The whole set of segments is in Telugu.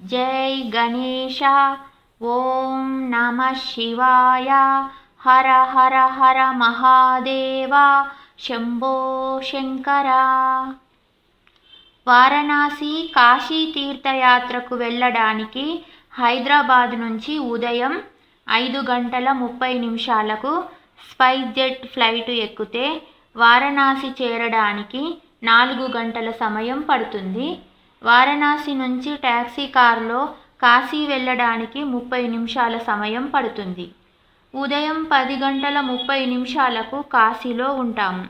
జై గణేశ ఓం నమ శివాయ హర హర హర మహాదేవ శంభో శంకర. వారణాసి కాశీ తీర్థయాత్రకు వెళ్ళడానికి హైదరాబాద్ నుంచి ఉదయం ఐదు గంటల ముప్పై నిమిషాలకు స్పైస్ జెట్ ఫ్లైట్ ఎక్కితే వారణాసి చేరడానికి నాలుగు గంటల సమయం పడుతుంది. వారణాసి నుంచి ట్యాక్సీ కారులో కాశీ వెళ్ళడానికి ముప్పై నిమిషాల సమయం పడుతుంది. ఉదయం పది గంటల ముప్పై నిమిషాలకు కాశీలో ఉంటాము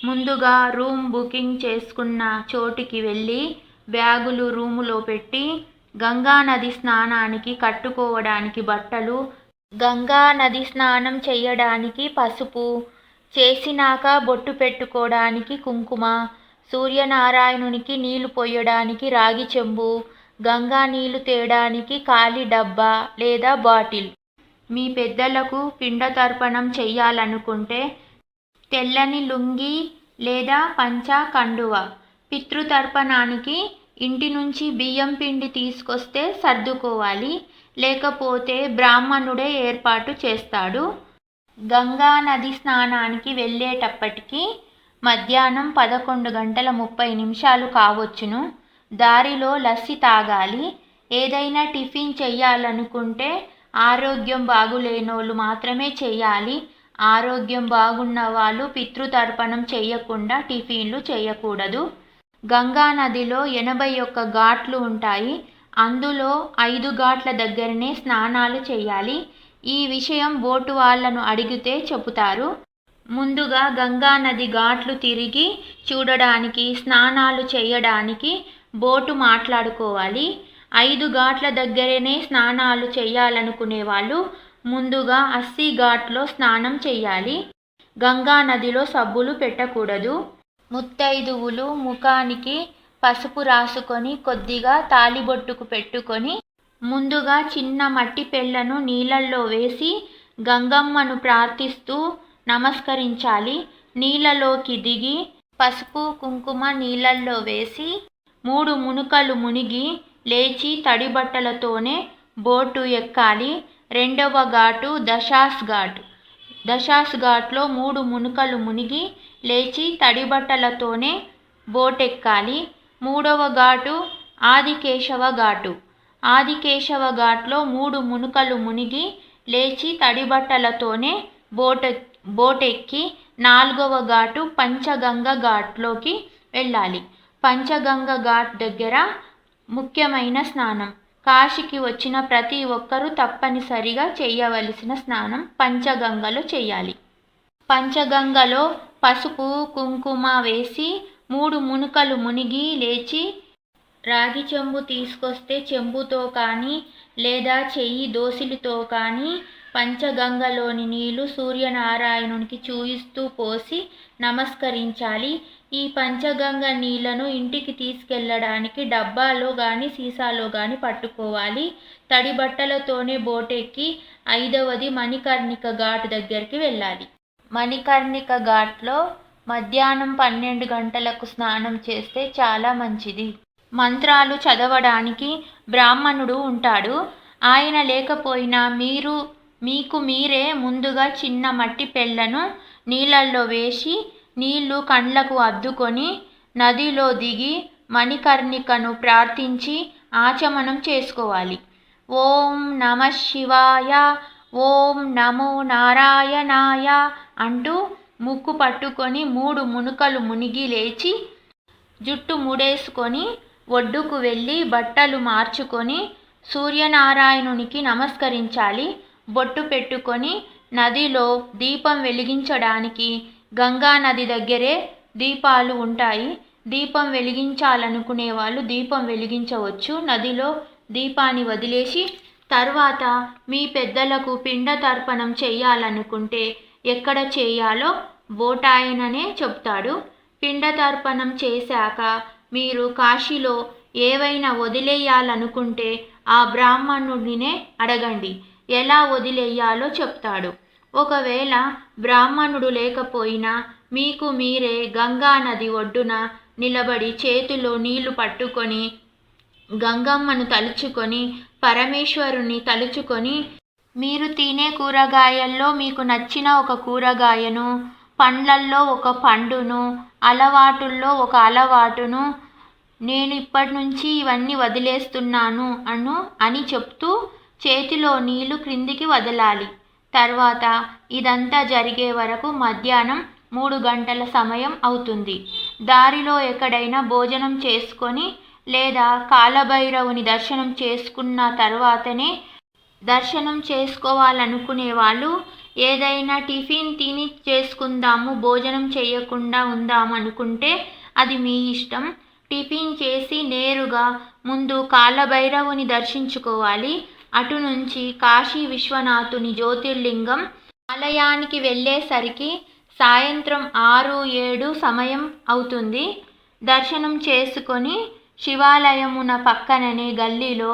ముందుగా రూమ్ బుకింగ్ చేసుకున్న చోటికి వెళ్ళి బ్యాగులు రూములో పెట్టి గంగా నది స్నానానికి కట్టుకోవడానికి బట్టలు గంగా నది స్నానం చేయడానికి పసుపు చేసినాక బొట్టు పెట్టుకోవడానికి కుంకుమ సూర్యనారాయణునికి నీళ్ళు పోయడానికి రాగి చెంబు గంగా నీళ్ళు తేయడానికి ఖాళీ డబ్బా లేదా బాటిల్. మీ పెద్దలకు పిండ తర్పణం చెయ్యాలనుకుంటే తెల్లని లుంగి లేదా పంచ కండువ. పితృతర్పణానికి ఇంటి నుంచి బియ్యం పిండి తీసుకొస్తే సర్దుకోవాలి లేకపోతే బ్రాహ్మణుడే ఏర్పాటు చేస్తాడు. గంగా నది స్నానానికి వెళ్ళేటప్పటికి మధ్యాహ్నం పదకొండు గంటల ముప్పై నిమిషాలు కావచ్చును. దారిలో లస్సి తాగాలి. ఏదైనా టిఫిన్ చేయాలనుకుంటే ఆరోగ్యం బాగులేనోళ్ళు మాత్రమే చేయాలి ఆరోగ్యం బాగున్న వాళ్ళు పితృతర్పణం చేయకుండా టిఫిన్లు చేయకూడదు గంగా నదిలో ఎనభై ఒక్క ఘాట్లు ఉంటాయి. అందులో ఐదు ఘాట్ల దగ్గరనే స్నానాలు చేయాలి ఈ విషయం బోటు వాళ్ళను అడిగితే చెబుతారు. ముందుగా గంగా నది ఘాట్లు తిరిగి చూడడానికి స్నానాలు చేయడానికి బోటు మాట్లాడుకోవాలి. ఐదు ఘాట్ల దగ్గరనే స్నానాలు చేయాలనుకునే వాళ్ళు ముందుగా అస్సీ ఘాట్లో స్నానం చేయాలి. గంగా నదిలో సబ్బులు పెట్టకూడదు. ముత్తైదువులు ముఖానికి పసుపు రాసుకొని కొద్దిగా తాలిబొట్టుకు పెట్టుకొని ముందుగా చిన్న మట్టి పెళ్ళను నీళ్ళల్లో వేసి గంగమ్మను ప్రార్థిస్తూ నమస్కరించాలి. నీళ్ళలోకి దిగి పసుపు కుంకుమ నీళ్ళల్లో వేసి మూడు మునుకలు మునిగి లేచి తడి బట్టలతోనే బోటు ఎక్కాలి. రెండవ ఘాటు దశాస్ ఘాట్. దశాస్ ఘాట్లో మూడు మునుకలు మునిగి లేచి తడి బట్టలతోనే బోట్ ఎక్కాలి మూడవ ఘాటు ఆదికేశవ ఘాటు. ఆదికేశవ ఘాట్లో మూడు మునుకలు మునిగి లేచి తడి బట్టలతోనే బోట్ ఎక్కి నాలుగవ ఘాటు పంచగంగ ఘాట్లోకి వెళ్ళాలి. పంచగంగ ఘాట్ దగ్గర ముఖ్యమైన స్నానం. కాశీకి వచ్చిన ప్రతి ఒక్కరూ తప్పనిసరిగా చేయవలసిన స్నానం పంచగంగలో చేయాలి. పంచగంగలో పసుపు కుంకుమ వేసి మూడు మునుకలు మునిగి లేచి రాగి చెంబు తీసుకొస్తే చెంబుతో కానీ లేదా చెయ్యి దోసిలితో కానీ పంచగంగలోని నీళ్ళు సూర్యనారాయణునికి చూయిస్తూ పోసి నమస్కరించాలి. ఈ పంచగంగ నీళ్ళను ఇంటికి తీసుకెళ్ళడానికి డబ్బాలో కానీ సీసాలో కానీ పట్టుకోవాలి. తడి బట్టలతోనే బోటెక్కి ఐదవది మణికర్ణిక ఘాట్ దగ్గరికి వెళ్ళాలి. మణికర్ణిక ఘాట్లో మధ్యాహ్నం పన్నెండు గంటలకు స్నానం చేస్తే చాలా మంచిది. మంత్రాలు చదవడానికి బ్రాహ్మణుడు ఉంటాడు. ఆయన లేకపోయినా మీరు మీకు మీరే ముందుగా చిన్న మట్టి పెళ్ళను నీళ్ళల్లో వేసి నీళ్ళు కండ్లకు అద్దుకొని నదిలో దిగి మణికర్ణికను ప్రార్థించి ఆచమనం చేసుకోవాలి. ఓం నమ శివాయ ఓం నమో నారాయణాయ అంటూ ముక్కు పట్టుకొని మూడు మునుకలు మునిగి లేచి జుట్టు ముడేసుకొని ఒడ్డుకు వెళ్ళి బట్టలు మార్చుకొని సూర్యనారాయణునికి నమస్కరించాలి. బొట్టు పెట్టుకొని నదిలో దీపం వెలిగించడానికి గంగా నది దగ్గరే దీపాలు ఉంటాయి. దీపం వెలిగించాలనుకునే వాళ్ళు దీపం వెలిగించవచ్చు. నదిలో దీపాన్ని వదిలేసి తర్వాత మీ పెద్దలకు పిండ తర్పణం చేయాలనుకుంటే ఎక్కడ చేయాలో బోటాయననే చెప్తాడు. పిండ తర్పణం చేశాక మీరు కాశీలో ఏవైనా వదిలేయాలనుకుంటే ఆ బ్రాహ్మణుడినే అడగండి. ఎలా వదిలేయాలో చెప్తాడు. ఒకవేళ బ్రాహ్మణుడు లేకపోయినా మీకు మీరే గంగా నది ఒడ్డున నిలబడి చేతిలో నీళ్ళు పట్టుకొని గంగమ్మను తలుచుకొని పరమేశ్వరుని తలుచుకొని మీరు తినే కూరగాయల్లో మీకు నచ్చిన ఒక కూరగాయను పండ్లల్లో ఒక పండును అలవాటుల్లో ఒక అలవాటును నేను ఇప్పటి నుంచి ఇవన్నీ వదిలేస్తున్నాను అను అని చెప్తూ చేతిలో నీళ్ళు క్రిందికి వదలాలి. తర్వాత ఇదంతా జరిగే వరకు మధ్యాహ్నం మూడు గంటల సమయం అవుతుంది. దారిలో ఎక్కడైనా భోజనం చేసుకొని లేదా కాలభైరవుని దర్శనం చేసుకున్న తర్వాతనే దర్శనం చేసుకోవాలనుకునే వాళ్ళు ఏదైనా టిఫిన్ తిని చేసుకుందాము భోజనం చేయకుండా ఉందాము అనుకుంటే అది మీ ఇష్టం. టిఫిన్ చేసి నేరుగా ముందు కాలభైరవుని దర్శించుకోవాలి. అటు నుంచి కాశీ విశ్వనాథుని జ్యోతిర్లింగం ఆలయానికి వెళ్ళేసరికి సాయంత్రం ఆరు ఏడు సమయం అవుతుంది. దర్శనం చేసుకొని శివాలయమున పక్కననే గల్లీలో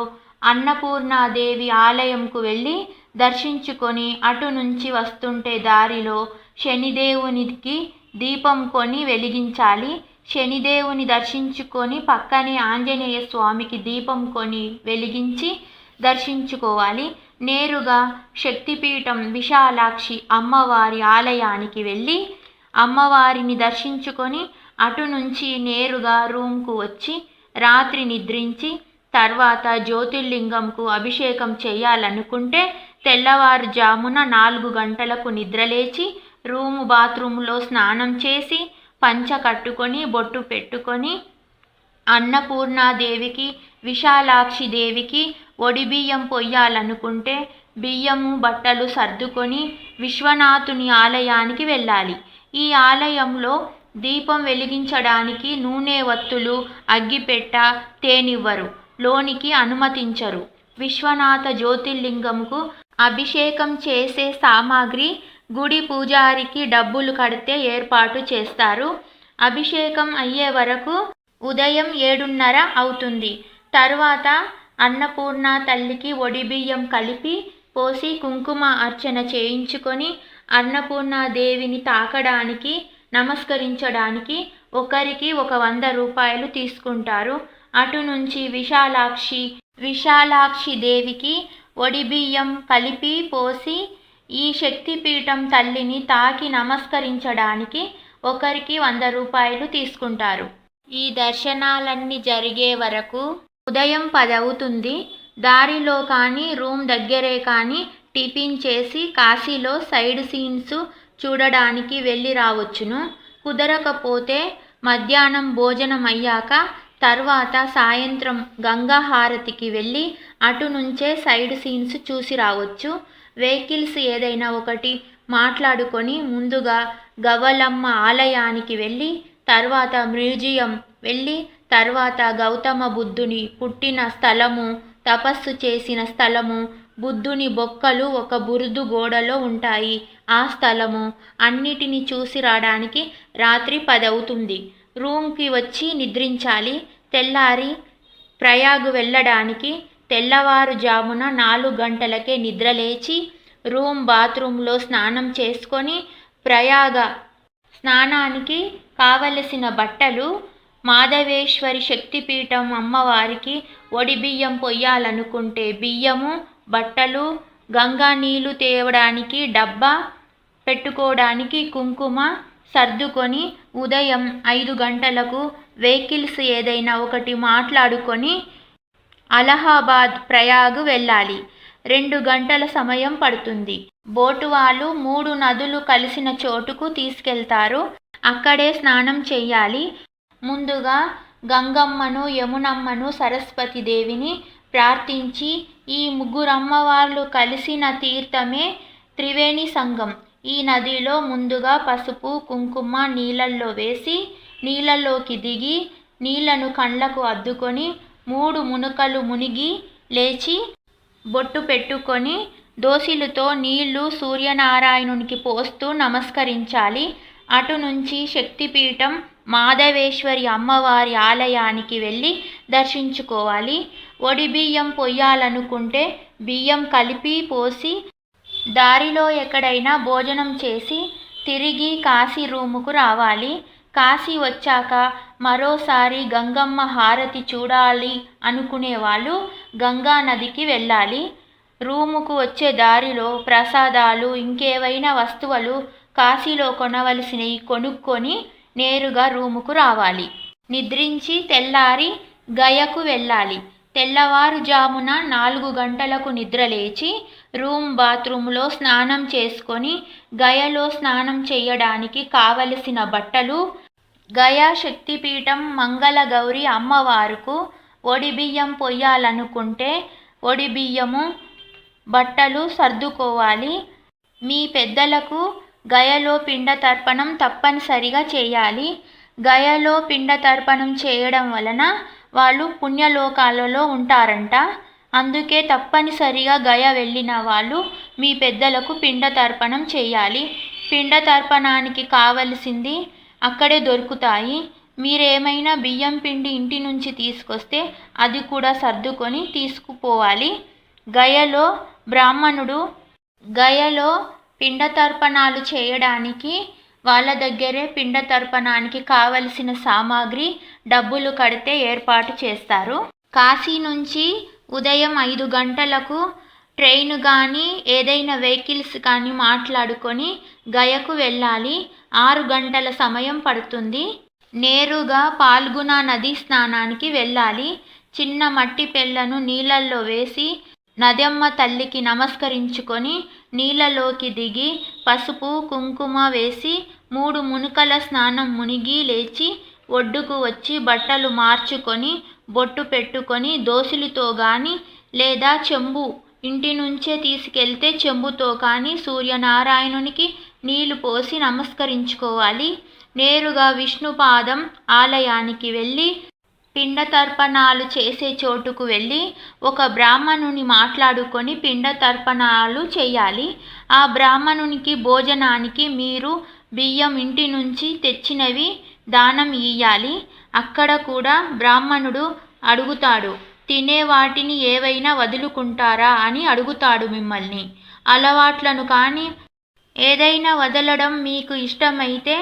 అన్నపూర్ణాదేవి ఆలయంకు వెళ్ళి దర్శించుకొని అటు నుంచి వస్తుంటే దారిలో శనిదేవునికి దీపం కొని వెలిగించాలి. శనిదేవుని దర్శించుకొని పక్కనే ఆంజనేయ స్వామికి దీపం కొని వెలిగించి దర్శించుకోవాలి. నేరుగా శక్తిపీఠం విశాలాక్షి అమ్మవారి ఆలయానికి వెళ్ళి అమ్మవారిని దర్శించుకొని అటు నుంచి నేరుగా రూమ్కు వచ్చి రాత్రి నిద్రించి తర్వాత జ్యోతిర్లింగంకు అభిషేకం చేయాలనుకుంటే తెల్లవారుజామున నాలుగు గంటలకు నిద్రలేచి రూము బాత్రూంలో స్నానం చేసి పంచ కట్టుకొని బొట్టు పెట్టుకొని అన్నపూర్ణాదేవికి విశాలాక్షి దేవికి ఒడిబియ్యం పొయ్యాలనుకుంటే బియ్యము బట్టలు సర్దుకొని విశ్వనాథుని ఆలయానికి వెళ్ళాలి. ఈ ఆలయంలో దీపం వెలిగించడానికి నూనె వత్తులు అగ్గిపెట్ట తేనివ్వరు. లోనికి అనుమతించరు. విశ్వనాథ జ్యోతిర్లింగంకు అభిషేకం చేసే సామాగ్రి గుడి పూజారికి డబ్బులు కడితే ఏర్పాటు చేస్తారు. అభిషేకం అయ్యే వరకు ఉదయం ఏడున్నర అవుతుంది. తరువాత అన్నపూర్ణ తల్లికి ఒడిబియ్యం కలిపి పోసి కుంకుమ అర్చన చేయించుకొని అన్నపూర్ణాదేవిని తాకడానికి నమస్కరించడానికి ఒకరికి ఒక వంద రూపాయలు తీసుకుంటారు. అటు నుంచి విశాలాక్షి విశాలాక్షి దేవికి ఒడిబియ్యం కలిపి పోసి ఈ శక్తిపీఠం తల్లిని తాకి నమస్కరించడానికి ఒకరికి వంద రూపాయలు తీసుకుంటారు. ఈ దర్శనాలన్నీ జరిగే వరకు ఉదయం పది అవుతుంది దారిలో కానీ రూమ్ దగ్గరే కానీ టిఫిన్ చేసి కాశీలో సైడ్ సీన్స్ చూడడానికి వెళ్ళి రావచ్చును. కుదరకపోతే మధ్యాహ్నం భోజనం అయ్యాక తర్వాత సాయంత్రం గంగా హారతికి వెళ్ళి అటు నుంచే సైడ్ సీన్స్ చూసి రావచ్చు. వెహికల్స్ ఏదైనా ఒకటి మాట్లాడుకొని ముందుగా గవలమ్మ ఆలయానికి వెళ్ళి తర్వాత మ్యూజియం వెళ్ళి తర్వాత గౌతమ బుద్ధుని పుట్టిన స్థలము తపస్సు చేసిన స్థలము బుద్ధుని బొక్కలు ఒక బురుదు గోడలో ఉంటాయి. ఆ స్థలము అన్నిటిని చూసి రావడానికి రాత్రి పదవుతుంది. రూమ్కి వచ్చి నిద్రించాలి. తెల్లారి ప్రయాగ్ వెళ్ళడానికి తెల్లవారుజామున నాలుగు గంటలకే నిద్రలేచి రూమ్ బాత్రూంలో స్నానం చేసుకొని ప్రయాగ స్నానానికి కావలసిన బట్టలు మాధవేశ్వరి శక్తిపీఠం అమ్మవారికి ఒడి బియ్యం పొయ్యాలనుకుంటే బియ్యము బట్టలు గంగా నీళ్ళు తేవడానికి డబ్బా పెట్టుకోవడానికి కుంకుమ సర్దుకొని ఉదయం ఐదు గంటలకు వెహికల్స్ ఏదైనా ఒకటి మాట్లాడుకొని అలహాబాద్ ప్రయాగ్ వెళ్ళాలి. రెండు గంటల సమయం పడుతుంది. బోటు వాళ్ళు మూడు నదులు కలిసిన చోటుకు తీసుకెళ్తారు. అక్కడే స్నానం చేయాలి. ముందుగా గంగమ్మను యమునమ్మను సరస్వతి దేవిని ప్రార్థించి ఈ ముగ్గురు అమ్మవార్లు కలిసిన తీర్థమే త్రివేణి సంఘం. ఈ నదిలో ముందుగా పసుపు కుంకుమ నీళ్ళల్లో వేసి నీళ్ళలోకి దిగి నీళ్ళను కండ్లకు అద్దుకొని మూడు మునుకలు మునిగి లేచి బొట్టు పెట్టుకొని దోసిలుతో నీళ్ళు సూర్యనారాయణునికి పోస్తూ నమస్కరించాలి. అటు నుంచి శక్తిపీఠం మాధవేశ్వరి అమ్మవారి ఆలయానికి వెళ్ళి దర్శించుకోవాలి. ఒడి బియ్యం పొయ్యాలనుకుంటే బియ్యం కలిపి పోసి దారిలో ఎక్కడైనా భోజనం చేసి తిరిగి కాశీ రూముకు రావాలి. కాశీ వచ్చాక మరోసారి గంగమ్మ హారతి చూడాలి అనుకునే వాళ్ళు గంగా నదికి వెళ్ళాలి. రూముకు వచ్చే దారిలో ప్రసాదాలు ఇంకేవైనా వస్తువులు కాశీలో కొనవలసినవి కొనుక్కొని నేరుగా రూముకు రావాలి. నిద్రించి తెల్లారి గయకు వెళ్ళాలి. తెల్లవారుజామున నాలుగు గంటలకు నిద్రలేచి రూమ్ బాత్రూంలో స్నానం చేసుకొని గయలో స్నానం చేయడానికి కావలసిన బట్టలు గయా శక్తిపీఠం మంగళగౌరి అమ్మవారుకు ఒడిబియ్యం పొయ్యాలనుకుంటే ఒడిబియ్యము బట్టలు సర్దుకోవాలి. మీ పెద్దలకు గయలో పిండ తర్పణం తప్పనిసరిగా చేయాలి. గయలో పిండ తర్పణం చేయడం వలన వాళ్ళు పుణ్యలోకాలలో ఉంటారంట. అందుకే తప్పనిసరిగా గయ వెళ్ళిన వాళ్ళు మీ పెద్దలకు పిండ తర్పణం చేయాలి. పిండ తర్పణానికి కావలసింది అక్కడే దొరుకుతాయి. మీరేమైనా బియ్యం పిండి ఇంటి నుంచి తీసుకొస్తే అది కూడా సర్దుకొని తీసుకుపోవాలి. గయలో బ్రాహ్మణుడు గయలో పిండ తర్పణాలు చేయడానికి వాళ్ళ దగ్గరే పిండ తర్పణానికి కావలసిన సామాగ్రి డబ్బులు కడితే ఏర్పాటు చేస్తారు. కాశీ నుంచి ఉదయం ఐదు గంటలకు ట్రైన్ కానీ ఏదైనా వెహికల్స్ కానీ మాట్లాడుకొని గయకు వెళ్ళాలి. ఆరు గంటల సమయం పడుతుంది. నేరుగా పాల్గుణ నది స్నానానికి వెళ్ళాలి. చిన్న మట్టి పెళ్ళను నీళ్ళల్లో వేసి నదమ్మ తల్లికి నమస్కరించుకొని నీళ్ళలోకి దిగి పసుపు కుంకుమ వేసి మూడు మునుకల స్నానం మునిగి లేచి ఒడ్డుకు వచ్చి బట్టలు మార్చుకొని బొట్టు పెట్టుకొని దోసులితో కానీ లేదా చెంబు ఇంటి నుంచే తీసుకెళ్తే చెంబుతో కానీ సూర్యనారాయణునికి నీళ్ళు పోసి నమస్కరించుకోవాలి. నేరుగా విష్ణుపాదం ఆలయానికి వెళ్ళి పిండతర్పణాలు చేసే చోటుకు వెళ్ళి ఒక బ్రాహ్మణుని మాట్లాడుకొని పిండతర్పణాలు చేయాలి. ఆ బ్రాహ్మణునికి భోజనానికి మీరు బియ్యం ఇంటి నుంచి తెచ్చినవి దానం ఇయ్యాలి. అక్కడ కూడా బ్రాహ్మణుడు అడుగుతాడు తినే వాటిని ఏవైనా వదులుకుంటారా? అని అడుగుతాడు మిమ్మల్ని. అలవాట్లను కానీ ఏదైనా వదలడం మీకు ఇష్టమైతే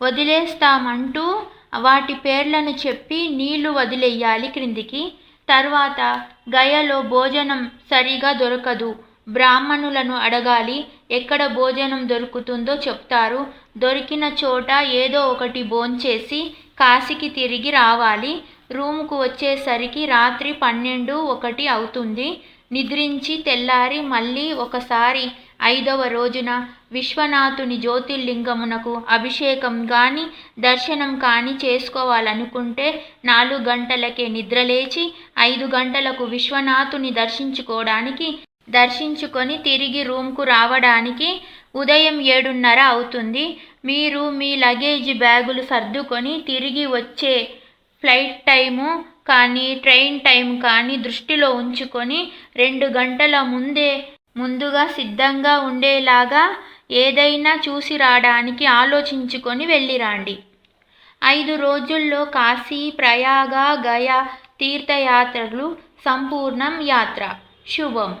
వదిలేస్తామంటూ వాటి పేర్లను చెప్పి నీళ్ళు వదిలేయాలి క్రిందికి. తర్వాత గయలో భోజనం సరిగా దొరకదు. బ్రాహ్మణులను అడగాలి ఎక్కడ భోజనం దొరుకుతుందో చెప్తారు. దొరికిన చోట ఏదో ఒకటి భోంచేసి కాశీకి తిరిగి రావాలి. రూముకు వచ్చేసరికి రాత్రి పన్నెండు ఒకటి అవుతుంది. నిద్రించి తెల్లారి మళ్ళీ ఒకసారి ఐదవ రోజున విశ్వనాథుని జ్యోతిర్లింగమునకు అభిషేకం కానీ దర్శనం కానీ చేసుకోవాలనుకుంటే నాలుగు గంటలకే నిద్రలేచి ఐదు గంటలకు విశ్వనాథుని దర్శించుకోవడానికి దర్శించుకొని తిరిగి రూమ్కు రావడానికి ఉదయం ఏడున్నర అవుతుంది. మీరు మీ లగేజ్ బ్యాగులు సర్దుకొని తిరిగి వచ్చే ఫ్లైట్ టైము కానీ ట్రైన్ టైం కానీ దృష్టిలో ఉంచుకొని రెండు గంటల ముందే ముందుగా సిద్ధంగా ఉండేలాగా ఏదైనా చూసి రావడానికి ఆలోచించుకొని వెళ్ళిరాండి. ఐదు రోజుల్లో కాశీ ప్రయాగ గయా తీర్థయాత్రలు సంపూర్ణం యాత్ర. శుభం.